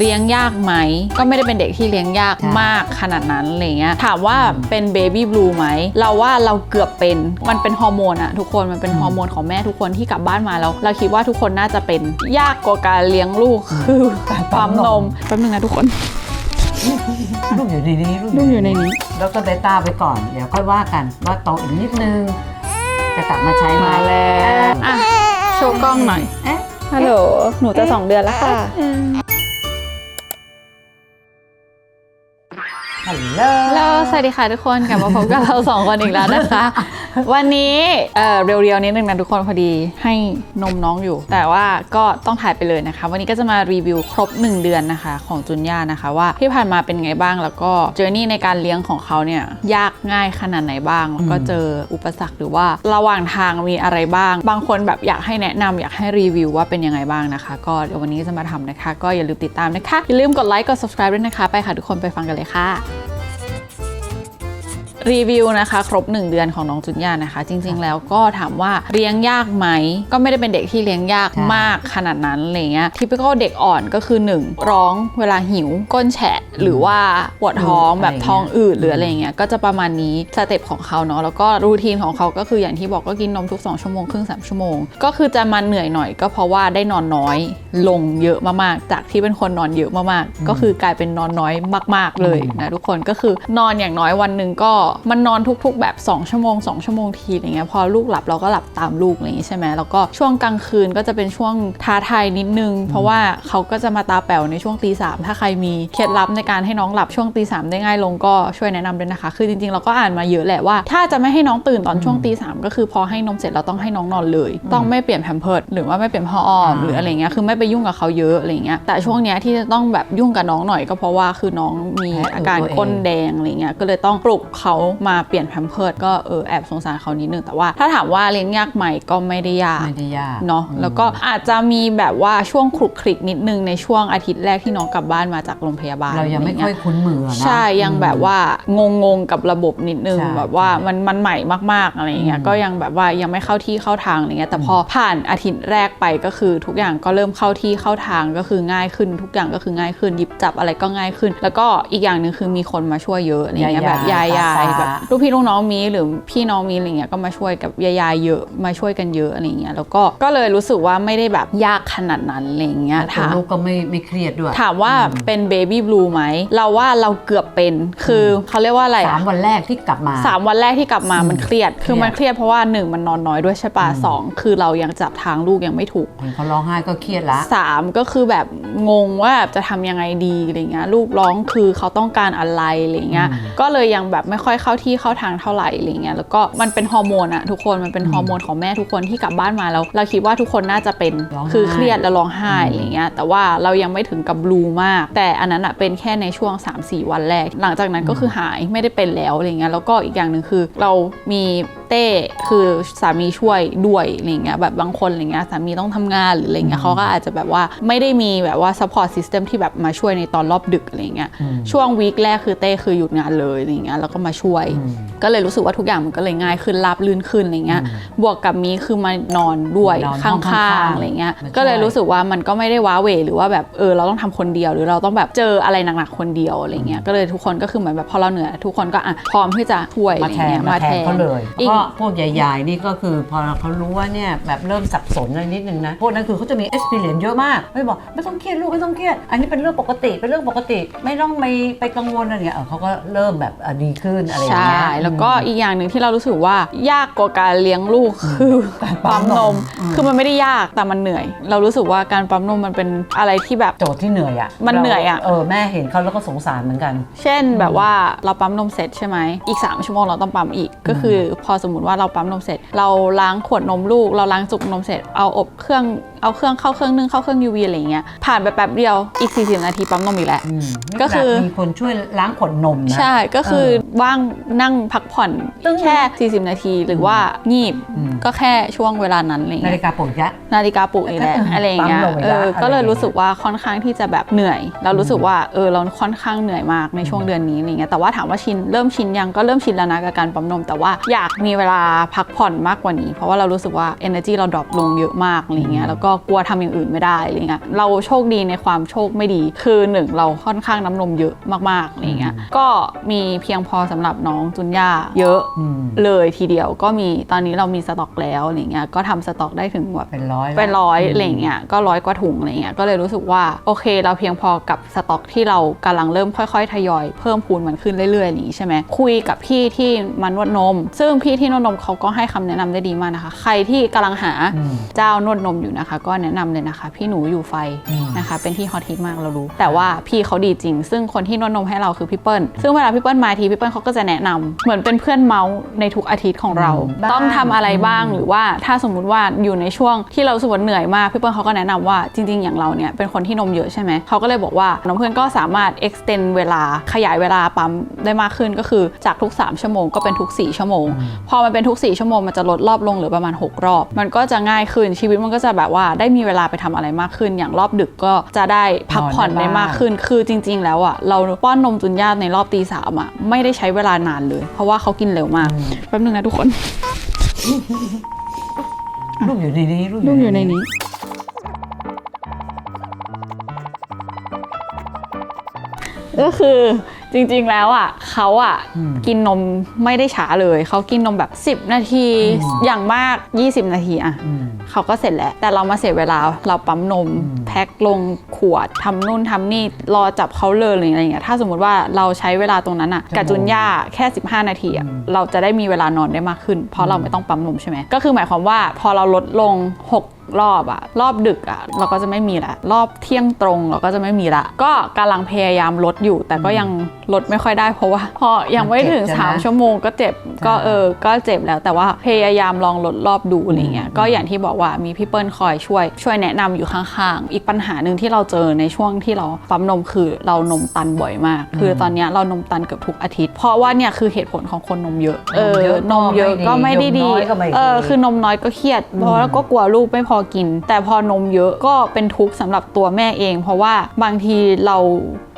เลี้ยงยากไหม ก็ไม่ได้เป็นเด็กที่เลี้ยงยากใช่มากขนาดนั้นอะไรเงี้ยถามว่าเป็นเบบี้บลูไหม เราว่าเราเกือบเป็นมันเป็นฮอร์โมนอะทุกคนมันเป็นฮอร์โมนของแม่ทุกคนที่กลับบ้านมาแล้ว เราคิดว่าทุกคนน่าจะเป็นยากกว่าการเลี้ยงลูกคือปั๊มนมแป๊บนึงนะทุกคน ลูกอยู่ในนี้ลูกอยู่ในนี้ดรเบต้าไปก่อนเดี๋ยวค่อยว่ากันว่าโตอีกนิดนึงจะกลับมาใช้ไหมมาแล้วอะโชว์กล้องหน่อยเอ๊ะฮัลโหลหนูจะสองเดือนแล้วค่ะ ฮัลโหลฮัลโหลสวัสดีค่ะทุกคนกลับมาพบกับเราสองคนอีกแล้วนะคะ วันนี้เอ่อเรียวๆนิดนึงนะทุกคนพอดีให้นมน้องอยู่ แต่ว่าก็ต้องถ่ายไปเลยนะคะ วันนี้ก็จะมารีวิวครบ 1 เดือนนะคะ ของจุนย่านะคะ ว่าที่ผ่านมาเป็นไงบ้างแล้วก็เจอร์นี่ในการเลี้ยงของเขาเนี่ยยากง่ายขนาดไหนบ้างแล้วก็เจออุปสรรคหรือว่าระหว่างทางมีอะไรบ้าง บางคนแบบอยากให้แนะนำอยากให้รีวิวว่าเป็นยังไงบ้างนะคะ ก็เดี๋ยววันนี้จะมาทำนะคะ ก็อย่าลืมติดตามนะคะอย่าลืมกดไลค์กด subscribe ด้วยนะคะ ไปค่ะทุกคนไปฟังกันเลยค่ะ รีวิวนะคะ ครบ 1 เดือนของน้องจุนย่านะคะ จริง ๆ แล้วก็ถามว่าเลี้ยงยากไหม ก็ไม่ได้เป็นเด็กที่เลี้ยงยากมากขนาดนั้นอะไรเงี้ยทิพิก็เด็กอ่อนก็คือ 1 ร้องเวลาหิว ก้นแฉะ หรือว่าปวดท้องแบบท้องอืดหรืออะไรเงี้ยก็จะประมาณนี้สเต็ปของเขาเนาะแล้วก็รูทีนของเขาก็คืออย่างที่บอกก็กินนมทุก 2 ชั่วโมงครึ่ง3ชั่วโมง ก็คือจะมาเหนื่อยหน่อยก็เพราะว่าได้นอนน้อยลงเยอะมากๆ จากที่เป็นคนนอนเยอะมากๆ ก็คือกลายเป็นนอนน้อยมาก ๆเลยนะทุกคนก็คือนอนอย่างน้อยวันหนึ่งก็มันนอนทุกๆ แบบ 2 ชั่วโมง 2 ชั่วโมงทีอะไรเงี้ยพอลูกหลับเราก็หลับตามลูกอะไรอย่างงี้ใช่ไหมแล้วก็ช่วงกลางคืนก็จะเป็นช่วงท้าทายนิดนึง เพราะว่าเขาก็จะมาตาแป๋วในช่วงตีสามถ้าใครมีเคล็ดลับในการให้น้องหลับช่วงตีสามได้ง่ายลงก็ช่วยแนะนำด้วยนะคะ คือจริงๆ เราก็อ่านมาเยอะแหละว่า ถ้าจะไม่ให้น้องตื่นตอนช่วงตีสามก็คือพอให้นมเสร็จเราต้องให้น้องนอนเลย ต้องไม่เปลี่ยนแพมเพิดหรือว่าไม่เปลี่ยนผ้าอ้อมหรืออะไรเงี้ยคือไม่ไปยุ่งกับเขาเยอะอะไรเงี้ยแต่ช่วงเนี้ยที่จะต้องแบบยุ่งกับน้องหน่อยก็เพราะว่าคือน้องมีอาการก้นแดงอะไรเงี้ยก็เลยต้องปลุกเขามาเปลี่ยนแพมเพิร์ดก็เออแอบสงสารเขานิดนึงแต่ว่า ถ้าถามว่าเลี้ยงยากไหมก็ไม่ได้ยากไม่ได้ยากเนาะแล้วก็อาจจะมีแบบว่าช่วงคลุกคลิกนิดนึงในช่วงอาทิตย์แรกที่น้องกลับบ้านมาจากโรงพยาบาลเรายังไม่ะรค่อยเคุ้นมือนะใช่ยังแบบว่างงๆกับระบบนิดนึงใช่แบบว่ามันมันใหม่มากๆอะไรเงี้ยอืมก็ยังแบบว่ายังไม่เข้าที่เข้าทางอะไรเงี้ยแต่พอผ่านอาทิตย์แรกไปก็คือทุกอย่างก็เริ่มเข้าที่เข้าทางก็คือง่ายขึ้น ทุกอย่างก็คือง่ายขึ้นหยิบจับอะไรก็ง่ายขึ้น แล้วก็อีกอย่างหนึ่งคือมีคนมาช่วยเยอะอะไรเงี้ยแบบยายยๆแบบลูกพี่ลูกน้องมีหรือพี่น้องมีอะไรเงี้ยก็มาช่วยกับยายๆเยอะมาช่วยกันเยอะอะไรเงี้ยแล้วก็ก็เลยรู้สึกว่าไม่ได้แบบยากขนาดนั้นอะไรเงี้ยตัวถามลูกก็ไม่ไม่เครียดด้วย ถามว่าเป็นเบบี้บลูไหมเราว่าเราเกือบเป็นคือเขาเรียกว่าอะไรสาอะมวันแรกที่กลับมาสามวันแรกที่กลับมามันเครียด คือเครียดมันเครียดเพราะว่าหนึ่งมันนอนน้อยด้วยใช่ปะสองคือเรายังจับทางลูกยังไม่ถูกเห็นเขาร้องไห้ก็เครียดละสามก็คือแบบงงว่าแบบจะทำยังไงดีอะไรเงี้ยลูกร้องคือเขาต้องการอะไรอะไรเงี้ยอืมก็เลยยังแบบไม่ค่อยเข้าที่เข้าทางเท่าไหร่อะไรเงี้ยแล้วก็มันเป็นฮอร์โมนอะทุกคนมันเป็นฮอร์โมนของแม่ทุกคนที่กลับบ้านมาแล้ว เราคิดว่าทุกคนน่าจะเป็นร้องไห้คือเครียดแล้วร้องไห้อืมอะไรเงี้ยแต่ว่าเรายังไม่ถึงกับบลูมาก แต่อันนั้นอะเป็นแค่ในช่วง 3-4 วันแรก หลังจากนั้นก็คือหายไม่ได้เป็นแล้วอะไรเงี้ยแล้วก็อีกอย่างหนึ่งคือเรามีเต้คือสามีช่วยด้วยอะไรเงี้ยแบบบางคนอะไรเงี้ยสามีต้องทำงานหรืออะไรเงี้ยเขาก็อาจจะแบบว่าไม่ได้มีแบบว่า support system ที่แบบมาช่วยในตอนรอบดึกอะไรเงี้ยอืมช่วงวีคแรกคือเต้คือหยุดงานเลยอะไรเงี้ยแล้วก็มาช่วยอืมก็เลยรู้สึกว่าทุกอย่างมันก็เลยง่ายขึ้นราบลื่นขึ้นอะไรเงี้ยอืมบวกกับมีคือมานอนด้วยนอนห้ข้องข้าางงๆๆอะไรเงี้ยมาช่วยก็เลยรู้สึกว่ามันก็ไม่ได้ว้าเหวหรือว่าแบบเออเราต้องทำคนเดียว หรือเราต้องแบบเจออะไรหนักๆคนเดียวอะไรเงี้ยก็เลยทุกคนก็คือเหมือนแบบพอเราเหนื่อยทุกคนก็อะพร้อมที่จะช่วยอะมาไรแทนเงี้ยมาแทนเขาเลยอีกก็พวกใหญ่ๆนี่ก็คือพอเขารู้ว่าเนี่ยแบบเริ่มสับสนอะไรนิดนึงนะพวกนั้นคือเขาจะมี experience เยอะมากไม่บอกไม่ต้องเครียดลูกไม่ต้องเครียดอันนี้เป็นเรื่องปกติเป็นเรื่องปกติ ไม่ต้องไปไปกังวลอะไรเงี้ยเออเขาก็เริ่มแบบอะดีขึ้นอะไรอย่างใช่ เงี้ย แล้วก็อีกอย่างหนึ่งที่เรารู้สึกว่ายากกว่าการเลี้ยงลูกคือการปั๊ปั๊มมนนมมอืมคือมันไม่ได้ยากแต่มันเหนื่อย เรารู้สึกว่าการปั๊มนมมันเป็นอะไรที่แบบ โจทย์ที่เหนื่อยอะมันเหนื่อยอะ เออแม่เห็นเขาแล้วก็สงสารเหมือนกัน เช่นแบบว่าเราปั๊มนมเสร็จใช่ไหมอีก 3 ชั่วโมงเราต้องปั๊มอีกก็คือพอสมมติว่าเราปั๊มนมเสร็จ เราล้างขวดนมลูก เราล้างจุกนมเสร็จเอาอบเครื่อง เอาเครื่องเข้าเครื่องนึ่งเข้าเครื่อง UV อะไรอย่างเงี้ยผ่านไปแป๊บเดียวอีก 40 นาทีปั๊มนมอีกแล้ว อืมก็คือ มีคนช่วยล้างขวดนมนะ ใช่ก็คือเออว่างนั่งพักผ่อนตึ้ง แค่ 40 นาทีหรือว่างีบอืมก็แค่ช่วงเวลานั้นอะไรนาเงี้ย ฬิกาปลุกยะ นาฬิกาปลุกนี่แหละอะไรอย่างเงี้ย ปั๊มลงอีกเอแล้วออะไรก็เลยอย่างเงี้ยรู้สึกว่าค่อนข้างที่จะแบบเหนื่อย เรารู้สึกว่าเออเราค่อนข้างเหนื่อยมากในช่วงเดือนนี้อะไรเงี้ย แต่ว่าถามว่าชินเริ่มชินยังก็เริ่มชินแล้วนะกับการปั๊มนม แต่ว่าอยากมีเวลาพักผ่อนมากกว่านี้ เพราะว่าเรารู้สึกว่า energy เราดรอปลงเยอะมากอะไรเงี้ย แล้วก็กลัวทำอย่างอื่นไม่ได้อะไรเงี้ยเราโชคดีในความโชคไม่ดี คือหนึ่งเราค่อนข้างน้ำนมเยอะมากๆอะไรเงี้ยก็มีเพียงพอสำหรับน้องจุนย่าเยอะอืมเลยทีเดียวก็มีตอนนี้เรามีสต็อกแล้วอะไรเงี้ยก็ทำสต็อกได้ถึงแบบเป็นร้อยแล้วเป็นร้อยอะไรเงี้ยก็ร้อยกว่าถุงอะไรเงี้ยก็เลยรู้สึกว่าโอเค เราเพียงพอกับสต็อกที่เรากำลังเริ่มค่อย ๆ ทยอย เพิ่มพูนมันขึ้นเรื่อยๆอย่างนี้ใช่ไหมคุยกับพี่ที่มานวดนม ซึ่งพี่ที่นวดนมเขาก็ให้คำแนะนำได้ดีมากนะคะ ใครที่กำลังหาอืมเจ้านวดนมอยู่นะคะก็แนะนำเลยนะคะ พี่หนูอยู่ไฟอืมนะคะ เป็นที่ฮอตฮิตมากเรารู้ แต่ว่าพี่เขาดีจริง ซึ่งคนที่นวดนมให้เราคือพี่เปิ้ลซึ่งเวลาพี่เปิ้ลมาทีพี่เปิ้ลเขาก็จะแนะนำเหมือนเป็นเพื่อนเมาส์ในทุกอาทิตย์ของเราบ้างต้องทำอะไรบ้างหรือว่าถ้าสมมุติว่าอยู่ในช่วงที่เรารู้สึกว่าเหนื่อยมากพี่เปิ้ลเขาก็แนะนำว่าจริง ๆ อย่างเราเนี่ยเป็นคนที่นมเยอะใช่ไหมเขาก็เลยบอกว่าน้องเพื่อนก็สามารถ extend เวลาขยายเวลาปั๊มได้มากขึ้นก็คือจากทุก 3 ชั่วโมงก็เป็นทุก 4 ชั่วโมง พอมันเป็นทุก 4 ชั่วโมงมันจะลดรอบลงเหลือประมาณ 6 รอบ มันก็จะง่ายขึ้นชีวิตมันก็จะแบบว่าได้มีเวลาไปทำอะไรมากขึ้น อย่างรอบดึกก็จะได้พักผ่อนได้มากขึ้น คือจริง ๆ แล้วอะเราป้อนนมจุนย่าในรอบตีสามอะไม่ได้ใช้เวลานานเลย เพราะว่าเขากินเร็วมากแป๊บนึงนะทุกคนลูกอยู่ในนี้ลูกอยู่ในนี้ก็คือ จริงๆแล้วอะเขาอะอืมกินนมไม่ได้ช้าเลย เขากินนมแบบ 10 นาทีอืมอย่างมาก 20 นาทีอะอืมเขาก็เสร็จแล้ว แต่เรามาเสียเวลาเราปั๊มนมอืมแพ็คลงขวดทำนู่นทำนี่รอจับเขาเลยอะไรอย่างเงี้ยถ้าสมมติว่าเราใช้เวลาตรงนั้นอะกับจุนย่าแค่ 15 นาทีอะเราจะได้มีเวลานอนได้มากขึ้น เพราะเราไม่ต้องปั๊มนมใช่ไหมก็คือหมายความว่าพอเราลดลง 6รอบอะรอบดึกอะเราก็จะไม่มีละรอบเที่ยงตรงเราก็จะไม่มีละ ก็กำลังพยายามลดอยู่ แต่ก็ยังลดไม่ค่อยได้เพราะว่า พอยังไม่ถึงเจ็บใช่ไหมสามชั่วโมงก็เจ็บก็เออก็เจ็บแล้วแต่ว่าพยายามลองลดรอบดูอะไรเงี้ยก็อย่างที่บอกว่ามีพี่เปิ้ลคอยช่วย ช่วยแนะนำอยู่ข้างๆ อีกปัญหาหนึ่งที่เราเจอในช่วงที่เราปั๊มนมคือเรานมตันบ่อยมาก คือตอนเนี้ยเรานมตันเกือบทุกอาทิตย์ เพราะว่าเนี่ยคือเหตุผลของคนนมเยอะเออนมมเยเยอะอะก็ก็ไม่ไม่ดีได้ดีนมน้อยก็ไม่ดีเออคือนมน้อยก็เครียดเพราะแล้วก็กลัวลูกไม่พอกิน แต่พอนมเยอะก็เป็นทุกข์สำหรับตัวแม่เอง เพราะว่าบางทีเรา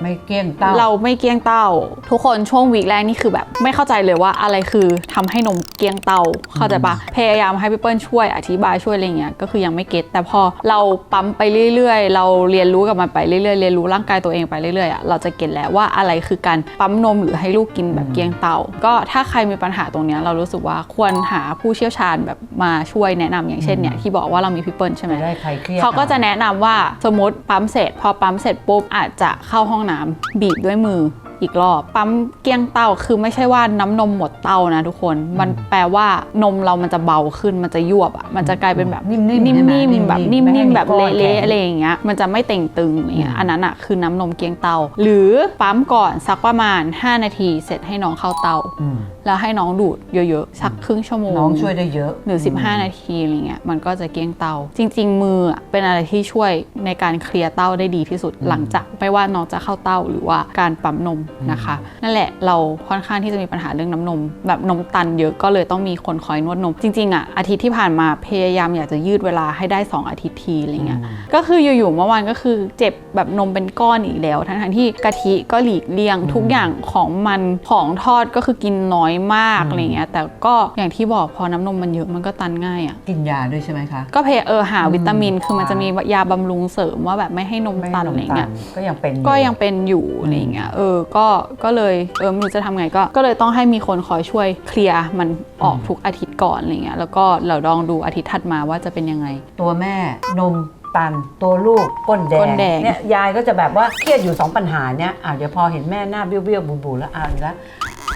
ไม่เกลี้ยงเต้า เราไม่เกลี้ยงเต้า ทุกคนช่วงวีคแรกนี่คือแบบ ไม่เข้าใจเลยว่าอะไรคือทำให้นมเกลี้ยงเต้าเข้าใจปะพยายามให้พี่เปิ้ลช่วยอธิบายช่วยอะไรเงี้ยก็คือยังไม่เก็ตแต่พอเราปั๊มไปเรื่อยๆ เราเรียนรู้กับมันไปเรื่อยๆเรียนรู้ร่างกายตัวเองไปเรื่อยๆอะเราจะเก็ตแล้วว่าอะไรคือการปั๊มนมหรือให้ลูกกินแบบเกลี้ยงเต้าก็ถ้าใครมีปัญหาตรงเนี้ยเรารู้สึกว่าควรหาผู้เชี่ยวชาญแบบมาช่วยแนะนำอย่างเช่นเนี่ยที่บอกว่าเรามีพี่เปิ้ลใช่ไหมไม่ได้ใครเครียดเขาก็จะแนะนำว่าสมมติปั๊มเสร็จ พอปั๊มเสร็จปุ๊บอาจจะเข้าห้องน้ำบีบด้วยมืออีกรอบปั๊มเกลี้ยงเต้าคือไม่ใช่ว่าน้ำนมหมดเต้านะทุกคน มันแปลว่านมเรามันจะเบาขึ้นมันจะยวบอะมันจะกลายเป็นแบบนิ่มๆนิ่ใช่ไหมมๆแบบนิ่นิ่มๆมๆแบบไม่ให้มีก้อนแข็เละงๆอะไรอย่างเงี้ยมันจะไม่เต่งตึงอะไรเงี้ยอืมอันนั้นอะคือน้ำนมเกลี้ยงเต้า หรือปั๊มก่อนสักประมาณ 5 นาทีเสร็จให้น้องเข้าเต้าอืม แล้วให้น้องดูดเยอะๆ สักครึ่งชั่วโมงน้องช่วยได้เยอะ หรือ 15 นาทีอะไรเงี้ยมันก็จะเกลี้ยงเตา จริง ๆ มืออะเป็นอะไรที่ช่วยในการเคลียร์เต้าได้ดีที่สุดหลังจากไม่ว่าน้องจะเข้าเต้าหรือว่าการปั๊มนมนะคะ นั่นแหละเราค่อนข้างที่จะมีปัญหาเรื่องน้ำนม แบบนมตันเยอะก็เลยต้องมีคนคอยนวดนม จริงๆอะอาทิตย์ที่ผ่านมาพยายามอยากจะยืดเวลาให้ได้ 2 อาทิตย์ทีอะไรเงี้ยก็คืออยู่ๆเมื่อวานก็คือเจ็บแบบนมเป็นก้อนอีกแล้วทั้งๆที่กะทิก็หลีกเลี่ยงทุกอย่างของมันของทอดก็คือกินน้อยมากอะไรเงี้ยแต่ก็อย่างที่บอกพอน้ำนมมันเยอะมันก็ตันง่ายอะกินยาด้วยใช่ไหมคะ ก็เพยเออหาวิตามิน คือมันจะมียาบำรุงเสริมว่าแบบไม่ให้นมตันอะไรเงี้ยก็ยังเป็นอก็ยังเป็นอยู่อะไรเงี้ยเออก็ก็เลยเออไม่รู้จะทำไงก็ก็เลยต้องให้มีคนคอยช่วยเคลียร์มันออกทุกอาทิตย์ก่อนอะไรเงี้ยแล้วก็เราลองดูอาทิตย์ถัดมาว่าจะเป็นยังไง ตัวแม่นมตันตัวลูกก้นแดก้งนแดงเนี่ยยายก็จะแบบว่าเครียดอยู่สองปัญหาเนี่ยอะเดี๋ยวพอเห็นแม่หน้าเบี้ยวๆบูๆแล้วอะอีกแล้ว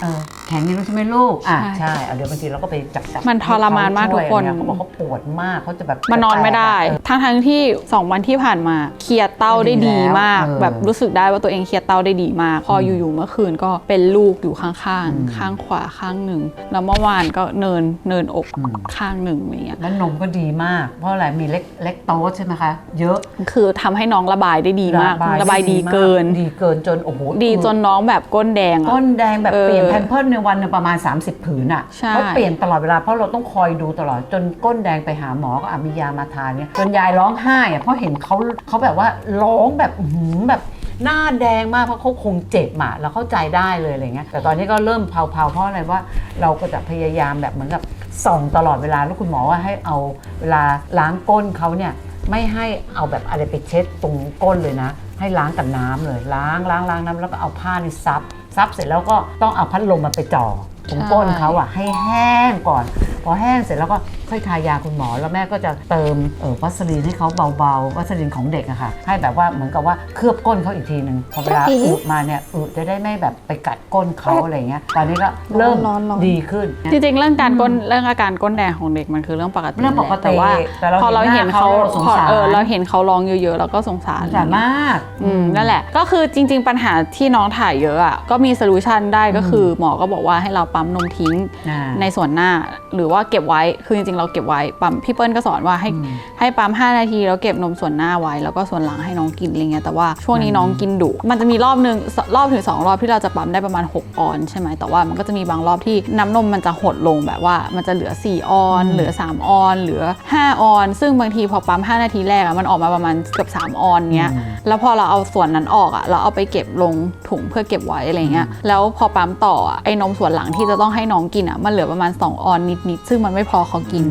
เออ แข็งนี่รู้ใช่ไหมลูก อะใช่ใช่อะเดี๋ยวบางทีเราก็ไปจับจับมันทรมานมากทุกคนเขาบอกเขาปวดมากเขาจะแบบมันนอนไม่ได้เออทั้งทั้งๆที่ 2 วันที่ผ่านมาเคลียร์เต้าได้ดีมากดีแล้วเออแบบรู้สึกได้ว่าตัวเองเคลียร์เต้าได้ดีมาก พออยู่ๆเมื่อคืนก็เป็นลูกอยู่ข้างอืมๆข้างขวาข้างหนึ่ง แล้วเมื่อวานก็เนินเนินอกอืมข้างหนึ่งอะไรเงี้ยแล้วนมก็ดีมาก เพราะอะไรมีเล็กเล็กโตสใช่ไหมคะ เยอะคือทำให้น้องระบายได้ดีมาก ระบายดีมเกิน ดีเกินจนโอ้โหดีจนน้องแบบก้นแดงอะก้นแดงแบบเออเปลี่ยนแพมเพิร์สในวันหนึงประมาณ 30 ผืนอะใช่ เขาเปลี่ยนตลอดเวลาเพราะเราต้องคอยดูตลอดจนก้นแดงไปหาหมอก็อะมียามาทานเนี่ยจนยายร้องไห้อะเพราะเห็นเขาเขาแบบว่าร้องแบบอื้อหือแบบหน้าแดงมากเพราะเขาคงเจ็บอะเราเข้าใจได้เลยอะไรเงี้ยแต่ตอนนี้ก็เริ่มเผาๆเพราะอะไรว่าเราก็จะพยายามแบบเหมือนกับส่องตลอดเวลาแล้วคุณหมอว่าให้เอาเวลาล้างก้นเขาเนี่ย ไม่ให้เอาแบบอะไรไปเช็ดตรงก้นเลยนะ ให้ล้างกับน้ำเลยล้างล้างล้างน้ำแล้วก็เอาผ้านี่ซับ ซับเสร็จแล้วก็ต้องเอาพัดลมมาไปจ่อ ตรงก้นเขาอะให้แห้งก่อน พอแห้งเสร็จแล้วก็ค่อยทายาคุณหมอ แล้วแม่ก็จะเติมเออวัสลีนให้เขาเบาๆวัสลีนของเด็กอะค่ะให้แบบว่าเหมือนกับว่าเคลือบก้นเขาอีกทีหนึ่งพอเวลาอึมาเนี่ยอึจะได้ไม่แบบไปกัดก้นเขาอะไรเงี้ยตอนนี้ก็เริ่มร้อนๆดีขึ้น จริงๆเรื่องการก้นเรื่องอาการก้นแดงของเด็กมันคือเรื่องปกติเรื่องปกติแต่ว่าแต่เราพอเราเห็นเขาเห็นหน้าเขาเราสงพอสารเออเราเห็นเขาร้องเยอะๆแล้วก็สงสารสามารถอืมนั่นแหละก็คือจริง ๆ ปัญหาที่น้องถ่ายเยอะอะก็มีโซลูชันได้ก็คือหมอก็บอกว่าให้เราปั๊มนมทิ้งอ่าในส่วนหน้า หรือว่าเก็บไว้คือจริงๆ เราเก็บไว้ปั๊มพี่เปิ้ลก็สอนว่าให้ให้ปั๊ม5นาทีแล้วเก็บนมส่วนหน้าไว้ แล้วก็ส่วนหลังให้น้องกินอะไรเงี้ยแต่ว่าช่วงนี้น้องกินดุมันจะมีรอบหนึ่งรอบถึงสองรอบที่เราจะปั๊มได้ประมาณ 6 ออนใช่ไหมแต่ว่ามันก็จะมีบางรอบที่น้ำนมมันจะหดลงแบบว่ามันจะเหลือ 4 ออน เหลือ 3 ออน เหลือ 5 ออน ซึ่งบางทีพอปั๊ม 5 นาทีแรกอะมันออกมาประมาณเกือบ 3 ออนเนี้ยแล้วพอเราเอาส่วนนั้นออกอะเราเอาไปเก็บลงถุงเพื่อเก็บไว้อะไรเงี้ยแล้วพอปั๊มต่ออะไอ้นมส่วนหลังที่จะต้องให้น้องกินอะมันเหลือประมาณ 2 ออนนิดๆซึ่งมันไม่พอเขากิน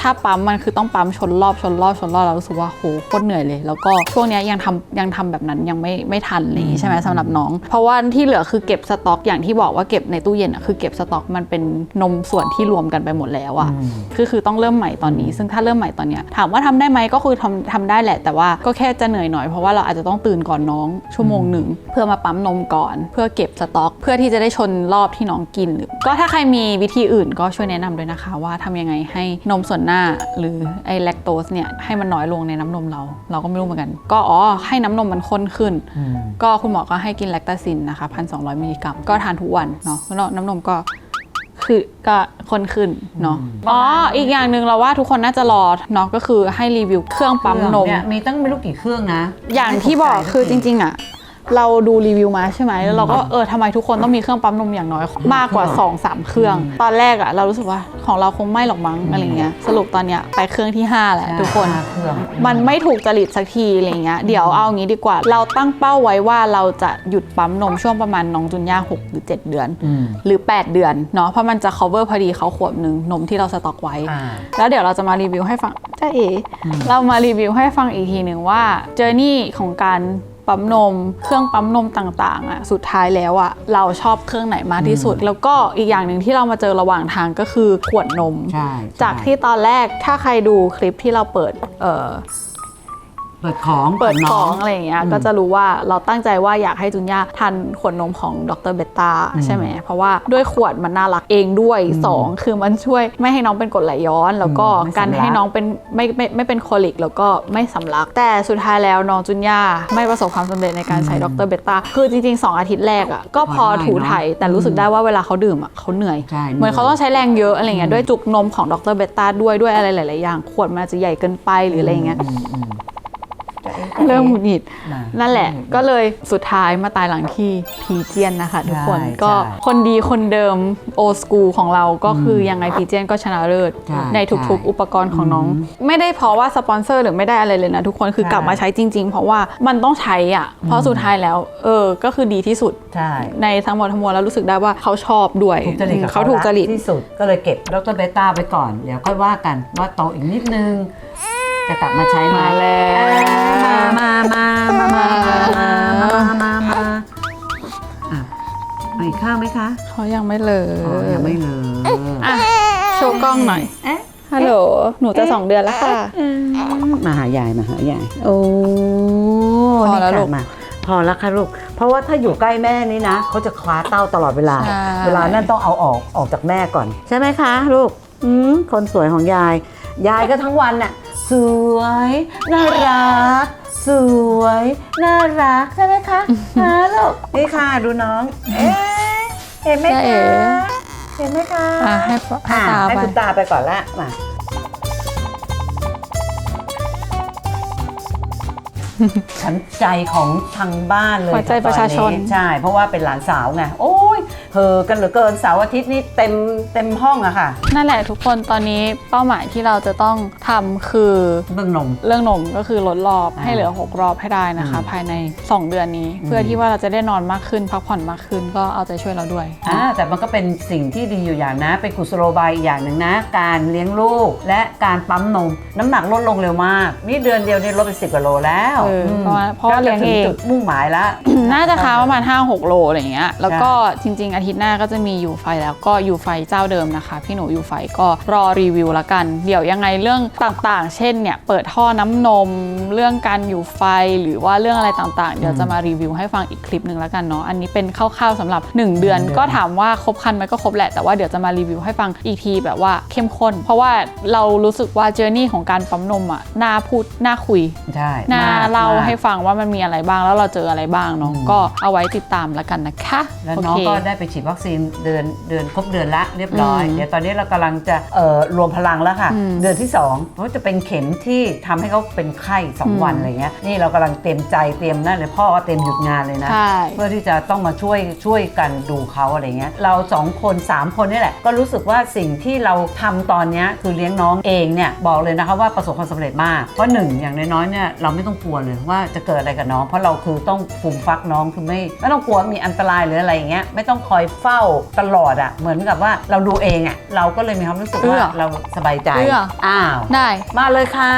ถ้าปั๊มมันคือต้องปั๊มชนรอบชนรอบชนรอบเรารู้สึกว่าโหโคตรเหนื่อยเลย แล้วก็ช่วงเนี้ยยังทำยังทำแบบนั้นยังไม่ไม่ทันเลยใช่ไหมสำหรับน้อง เพราะว่าที่เหลือคือเก็บสต็อกอย่างที่บอกว่าเก็บในตู้เย็นอะคือเก็บสต็อกมันเป็นนมส่วนที่รวมกันไปหมดแล้วอะคือคือต้องเริ่มใหม่ตอนนี้ ซึ่งถ้าเริ่มใหม่ตอนเนี้ยถามว่าทำได้ไหมก็คือทำทำได้แหละ แต่ว่าก็แค่จะเหนื่อยหน่อยเพราะว่าเราอาจจะต้องตื่นก่อนน้องชั่วโมงหนึ่งเพื่อมาปั๊มนมก่อน เพื่อเก็บสต็อก เพื่อที่จะได้ชนรอบที่น้องกินหรือก็ถ้าใครมีวิธีอื่นก็ช่วยแนะนำด้วยนะคะ ว่าทำยังไงให้นมส่วนหน้าหรือไอแลคโตสเนี่ยให้มันน้อยลงในน้ำนมเรา เราก็ไม่รู้เหมือนกัน ก็อ๋อให้น้ำนมมันข้นขึ้น ก็คุณหมอก็ให้กินแลคตาซินนะคะพันสองมิลลิกรัมก็ทานทุกวันเนาะแล้วน้ำนมก็คือก็คนขึ้นเนาะ อ๋อ อีกอย่างหนึ่งเราว่าทุกคนน่าจะรอเนาะก็คือให้รีวิวเครื่องปั๊มนมเนี่ยมีตั้งไม่รู้กี่เครื่องนะ อย่างที่บอกคือจริง ๆ อะ เราดูรีวิวมาใช่ไหมแล้วเราก็เออทำไมทุกคนต้องมีเครื่องปั๊มนมอย่างน้อยมากกว่า 2 3 เครื่อง ตอนแรกอะเรารู้สึกว่าของเราคงไม่หรอกมั้งอะไรเงี้ยสรุปตอนเนี้ยไปเครื่องที่5แล้วทุกคนห้าเครื่อง มันไม่ถูกจริตสักทีอะไรเงี้ยเดี๋ยวเอางี้ดีกว่า เราตั้งเป้าไว้ว่าเราจะหยุดปั๊มนมช่วงประมาณน้องจุนย่า6หรือ 7 เดือน อืม หรือ 8 เดือนเนาะเพราะมันจะ cover พอดีเขาขวบหนึ่งนมที่เราสต็อกไว้ อ่า แล้วเดี๋ยวเราจะมารีวิวให้ฟังจ้าเอเรามารีวิวให้ฟังอีกทีหนึ่งว่าเจอร์นี่ของการ ปั๊มนม เครื่องปั๊มนมต่างๆอะสุดท้ายแล้วอะเราชอบเครื่องไหนมากที่สุด แล้วก็อีกอย่างหนึ่งที่เรามาเจอระหว่างทางก็คือขวดนม ใช่จากที่ตอนแรกถ้าใครดูคลิปที่เราเปิดเอ่อ เปิดของเปิดน้ของอะไรอย่างเงี้ยก็จะรู้ว่าเราตั้งใจว่าอยากให้จุนย่าทานขวดนมของดรเบตตาใช่ไหมเพราะว่าด้วยขวดมันน่ารักเองด้วย 2 คือมันช่วยไม่ให้น้องเป็นกรดไหลย้อน แล้วก็การให้น้องเป็นไม่ไม่ไม่เป็นโคลิกแล้วก็ไม่สำลัก แต่สุดท้ายแล้วน้องจุนย่าไม่ประสบความสำเร็จในการใช้ดรเบตตาคือจริง ๆ 2 อาทิตย์แรกอะก็พอถูไถแต่รู้สึกได้ว่าเวลาเขาดื่มอะเขาเหนื่อยใช่เหมือนเขาต้องใช้แรงเยอะอะไรเงี้ยด้วยจุกนมของดรเบตตาด้วยด้วยอะไรหลายๆอย่าง ขวดมันอาจจะใหญ่เกินไปหรืออะไรเงี้ยอืมอืม เริ่มหงุดหงิด นะนั่นแหละ ก็เลยสุดท้ายมาตายหลังที่พีเจียนนะคะ ทุกคนใช่ก็ใช่คนดีคนเดิมโอสกูของเราก็คือยังไงพีเจียนก็ชนะเลิศใช่ในทุกใช่ๆ อุปกรณ์ของน้อง ไม่ได้เพราะว่าสปอนเซอร์หรือไม่ได้อะไรเลยนะทุกคนคือใช่กลับมาใช้จริง ๆ เพราะว่ามันต้องใช้อะ เพราะสุดท้ายแล้ว เออ ก็คือดีที่สุด ใช่ในทั้งหมดทั้งมวลแล้วรู้สึกได้ว่าเขาชอบด้วยถูกจริตกับเขาถูกจริต ที่สุดก็เลยเก็บดรเบต้าไว้ก่อน เดี๋ยวค่อยว่ากันว่าโตอีกนิดนึง จะกลับมาใช้ไหมมาแล้วมามามามามามามามามาอะเอาอีกข้าวไหมคะเขายังไม่เลยอ๋อยังไม่เลย อะโชว์กล้องหน่อยเอ๊ะฮัลโหลหนูจะสองเดือนแล้วค่ะ มาหายายมาหายายโอ้พอแล้วลูกนี่ค่ะมาพอแล้วค่ะลูก เพราะว่าถ้าอยู่ใกล้แม่นี่นะเขาจะคว้าเต้าตลอดเวลา ใช่ เวลานั่นต้องเอาออกออกจากแม่ก่อน ใช่ไหมคะ ลูกอืมคนสวยของยาย ยายก็ทั้งวันน่ะ สวย น่ารัก สวย น่ารักใช่ไหมคะฮะลูกนี่ค่ะดูน้อง เอ๊ะเห็นไหมจ๊ะเอ๋คะเห็นไหมคะอะให้ให้อะตาให้ไป คุณตาไปก่อนละมา ฉันใจของทั้งบ้านเลยหัวใจประชาชน ตอใช่ เพราะว่าเป็นหลานสาวไง โอ้ยเฮอกันเหลือเกินเสาร์อาทิตย์นี่เต็มเต็มห้องอะค่ะ นั่นแหละทุกคนตอนนี้เป้าหมายที่เราจะต้องทำคือเบื้องนม เรื่องนมก็คือลดรอบอ่าให้เหลือ 6 รอบให้ได้นะคะ อืมภายใน 2 เดือนนี้เพื่อที่ว่าเราจะได้นอนมากขึ้น พักผ่อนมากขึ้นก็เอาใจช่วยเราด้วย อ่าแต่มันก็เป็นสิ่งที่ดีอยู่อย่างนะ เป็นกุศโลบายอีกอย่างหนึ่งนะ การเลี้ยงลูกและการปั๊มนม น้ำหนักลดลงเร็วมาก นี่เดือนเดียวนี่ลดไปสิบกว่าโลแล้วเออมเพราะว่าเพราะว่าเลี้ยงเองก็จะถึจุดมุ่งหมายแล้วน่าจะค้างประมาณ5-6 โลอะไรอย่างเงี้ยแล้วก็จริง ๆ อาทิตย์หน้าก็จะมีอยู่ไฟแล้วก็อยู่ไฟเจ้าเดิมนะคะ พี่หนูอยู่ไฟก็รอรีวิวละกัน เดี๋ยวยังไงเรื่องต่างๆ เช่นเนี่ยเปิดท่อน้ำนม เรื่องการอยู่ไฟหรือว่าเรื่องอะไรต่างๆ เดี๋ยวจะมารีวิวให้ฟังอีกคลิปหนึ่งละกันเนาะอันนี้เป็นคร่าวๆสำหรับ 1 เดือนก็ถามว่าครบคันไหมก็ครบแหละแต่ว่าเดี๋ยวจะมารีวิวให้ฟังอีกทีแบบว่าเข้มข้น เพราะว่าเรารู้สึกว่าเจอร์นี่ของการปั๊มนมอะน่าพูดน่าคุยใช่น่ามกเล่ามกให้ฟังว่ามันมีอะไรบ้างแล้วเราเจออะไรบ้างเนาะอืมก็เอาไว้ติดตามแล้วกันนะคะแล้วโอน้องเคก็ได้ไปฉีดวัคซีนเดือนเดือนครบเดือนละเรียบร้อยอืมเดี๋ยวตอนนี้เรากำลังจะเอ่อรวมพลังแล้วค่ะอืมเดือนที่2เพราะจะเป็นเข็มที่ทำให้เขาเป็นไข้อืม2วันอะไรเงี้ยนี่เรากำลังเตรียมใจเตรียมนั่นเลยพ่อก็เตรียมหยุดงานเลยนะใช่เพื่อที่จะต้องมาช่วยช่วยกันดูเขาอะไรเงี้ยเราสองคนสามคนนี่แหละ ก็รู้สึกว่าสิ่งที่เราทำตอนเนี้ยคือเลี้ยงน้องเองเนี่ยบอกเลยนะคะว่าประสบความสำเร็จมากเพราะหนึ่งอย่างน้อยๆเนี่ยเราไม่ต้องกลัวเลยว่าจะเกิดอะไรกับน้อง เพราะเราคือต้องฟูมฟักน้องคือไม่ไม่ต้องกลัวมีอันตรายหรืออะไรอย่างเงี้ยไม่ต้องคอยเฝ้าตลอดอะ่ะเหมือนกับว่าเราดูเองอะ่ะเราก็เลยมีความรู้สึกว่าเอื้อเราสบายใจเอื้ออ้าวได้ มาเลยค่ะ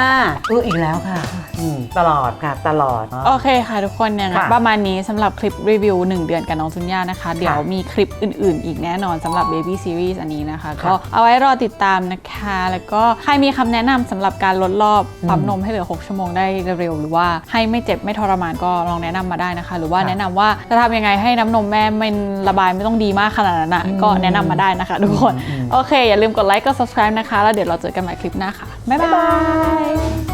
เอออีกแล้วค่ะอืมตลอดค่ะตลอด โอเคค่ะทุกคนเนี่ยค่ะประมาณนี้สำหรับคลิปรีวิว 1 เดือนกับน้องซุนย่านะคะ เดี๋ยวมีคลิปอื่นๆ อีกแน่นอนสำหรับ Baby Series อันนี้นะคะค่ะก็เอาไว้รอติดตามนะคะ แล้วก็ใครมีคำแนะนำสำหรับการลดรอบอืมปั๊มนมให้เหลือ 6 ชั่วโมงได้เร็วๆ หรือว่าให้ไม่เจ็บไม่ทรมานก็ลองแนะนำมาได้นะคะ หรือว่าค่ะแนะนำว่าจะทำยังไงให้น้ำนมแม่มันระบายไม่ต้องดีมากขนาดนั้นนะอืมก็แนะนำมาได้นะคะ ทุกคนอืมโอเค อย่าลืมกดไลค์กด subscribe นะคะ แล้วเดี๋ยวเราเจอกันใหม่คลิปหน้าค่ะบ๊ายบาย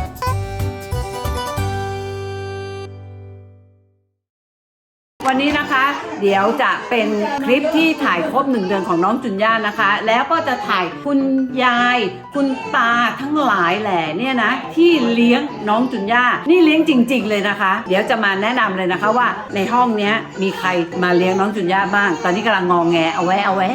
วันนี้นะคะ เดี๋ยวจะเป็นคลิปที่ถ่ายครบหนึ่งเดือนของน้องจุนย่านะคะ แล้วก็จะถ่ายคุณยาย คุณตาทั้งหลายแหล่เนี่ยนะ ที่เลี้ยงน้องจุนย่านี่เลี้ยงจริง ๆ เลยนะคะ เดี๋ยวจะมาแนะนำเลยนะคะว่าในห้องเนี้ยมีใครมาเลี้ยงน้องจุนย่าบ้าง ตอนนี้กำลังงองแงเอาไว้เอาไว้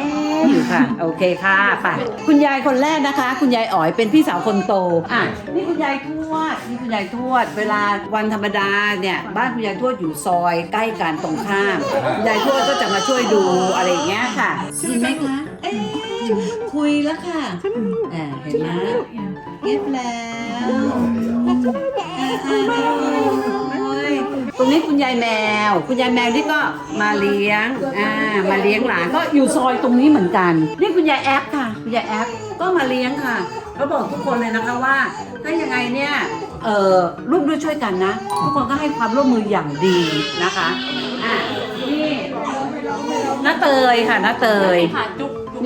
อยู่ค่ะ โอเคค่ะไปคุณยายคนแรกนะคะ คุณยายอ๋อยเป็นพี่สาวคนโตอะนี่คุณยายทวดนี่คุณยายทวด เวลาวันธรรมดาเนี่ยบ้านคุณยายทวดอยู่ซอยใกล้กันตรงข้ามคุณยายทวดก็จะมาช่วยดูอะไรอย่างเงี้ยค่ะเห็นไหมคะเอ๊ะคุยแล้วค่ะอ่าเห็นไหมเก็บแล้วโอ้ยตรงนี้คุณยายแมว คุณยายแมวนี่ก็มาเลี้ยงอ่ามาเลี้ยงหลานก็อยู่ซอยตรงนี้เหมือนกันนี่คุณยายแอปค่ะ คุณยายแอปก็มาเลี้ยงค่ะ ก็บอกทุกคนเลยนะคะว่า ถ้ายังไงเนี่ยเอ่อร่วมด้วยช่วยกันนะ ทุกคนก็ให้ความร่วมมืออย่างดีนะคะอะนี่น้าเตยค่ะน้าเตย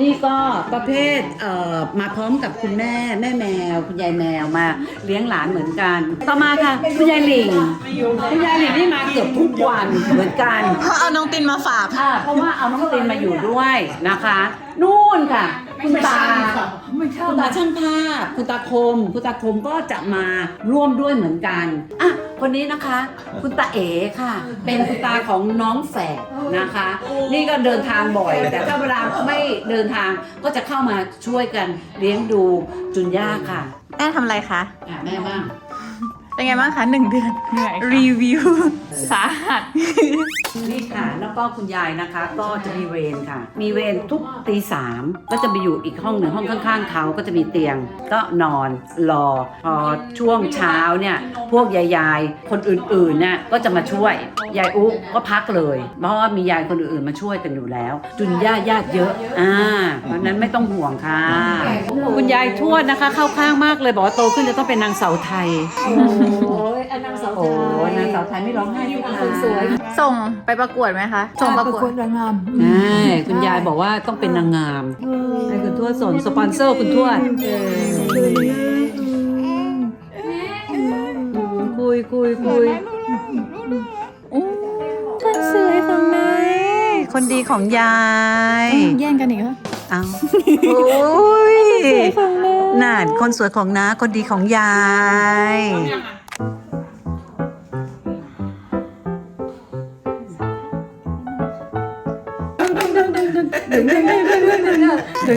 นี่ก็ประเภทเอ่อมาพร้อมกับคุณแม่แม่แมว คุณยายแมวมาเลี้ยงหลานเหมือนกัน ต่อมาค่ะคุณยายหลิงคุณยายหลิงนี่มาเกือบทุกวันเหมือนกันเอาน้องตินมาฝาก อ่าเพราะว่าเอาน้องตินมาอยู่ด้วยนะคะ นู่นค่ะ คุณตา คุณตาช่างภาพ คุณตาคม คุณตาคมก็จะมาร่วมด้วยเหมือนกันอะคนนี้นะคะ คุณตาเอ๋ค่ะ เป็นคุณตาของน้องแฝดนะคะ นี่ก็เดินทางบ่อย แต่ถ้าเวลาไม่เดินทางก็จะเข้ามาช่วยกันเลี้ยงดูจุนย่าค่ะ แม่ทำอะไรคะ อะแม่บ้าง เป็นไงบ้างคะหนึ่งเดือน เหนื่อยรีวิว สาหัส นี่ค่ะ แล้วก็คุณยายนะคะ ก็จะมีเวรค่ะ มีเวรทุกตีสามก็จะไปอยู่อีกห้องหนึ่งห้องข้างๆเขาก็จะมีเตียง ก็นอนรอ พอช่วงเช้าเนี่ยพวกยายๆคนอื่นๆเนี่ยก็จะมาช่วย ยายอุก็พักเลย เพราะว่ามียายคนอื่นๆมาช่วยกันอยู่แล้ว จุนย่าญาติเยอะอ่าเพราะฉะนั้นไม่ต้องห่วงค่ะ คุณยายทวดนะคะ เข้าข้างมากเลยบอกว่าโตขึ้นจะต้องเป็นนางเสาไทย โอ้ยอันนางสาวไทโอ้ยนางสาวไทยไม่ร้องไห้สิคะคนสวย ส่งไปประกวดไหมคะ ส่งประกวดนางงามใช่คุณยายบอกว่าต้องเป็นนางงามให้คุณทวดสนสปอนเซอร์คุณทวดคุยคุยคุยคนสวยของนายคนดีของยายแย่งกันอีกแล้วเอาโอ้ยน่าคนสวยของน้าคนดีของยาย ดู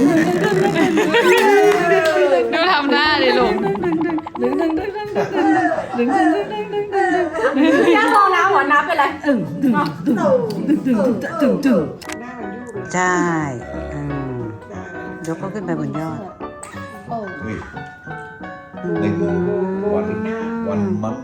ทำหน้าดิลูกย่ามองน้ำหัวน้ำเป็นไรใช่อืมยกเขาขึ้นไปบนยอดนี่หนึ่งวันวันมัน